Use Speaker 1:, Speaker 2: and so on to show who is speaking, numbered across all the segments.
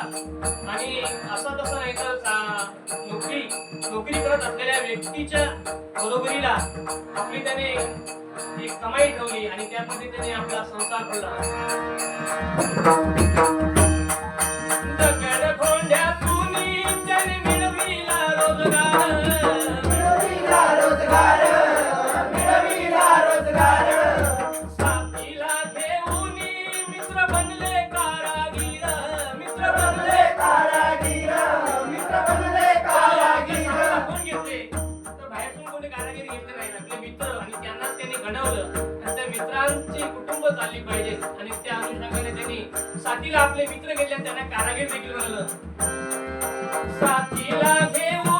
Speaker 1: आणि असं तसं नाही तर नोकरी नोकरी करत असलेल्या व्यक्तीच्या बरोबरीला आपली त्याने एक कमाई ठेवली आणि त्यामध्ये त्याने आपला संसार खोला घेतले नाही आपले मित्र आणि त्यांना त्यांनी घडवलं. आणि त्या मित्रांची कुटुंब चालली पाहिजे. आणि त्या अनुषंगाने त्यांनी साथीला आपले मित्र गेले त्यांना कारागीर देखील बनवलं. साथीला घेऊन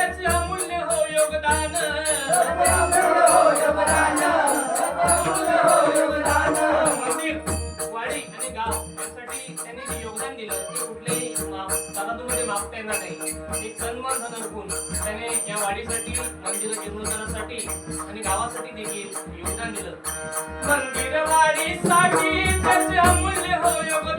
Speaker 1: त्याचे अमूल्य हो योगदान. योगदान दिलं मागता येणार नाही. एक सन्मान त्याने या वाडीसाठी मंदिर आणि गावासाठी देखील योगदान दिलं. वाडीसाठी त्याचे अमूल्य हो योगदान.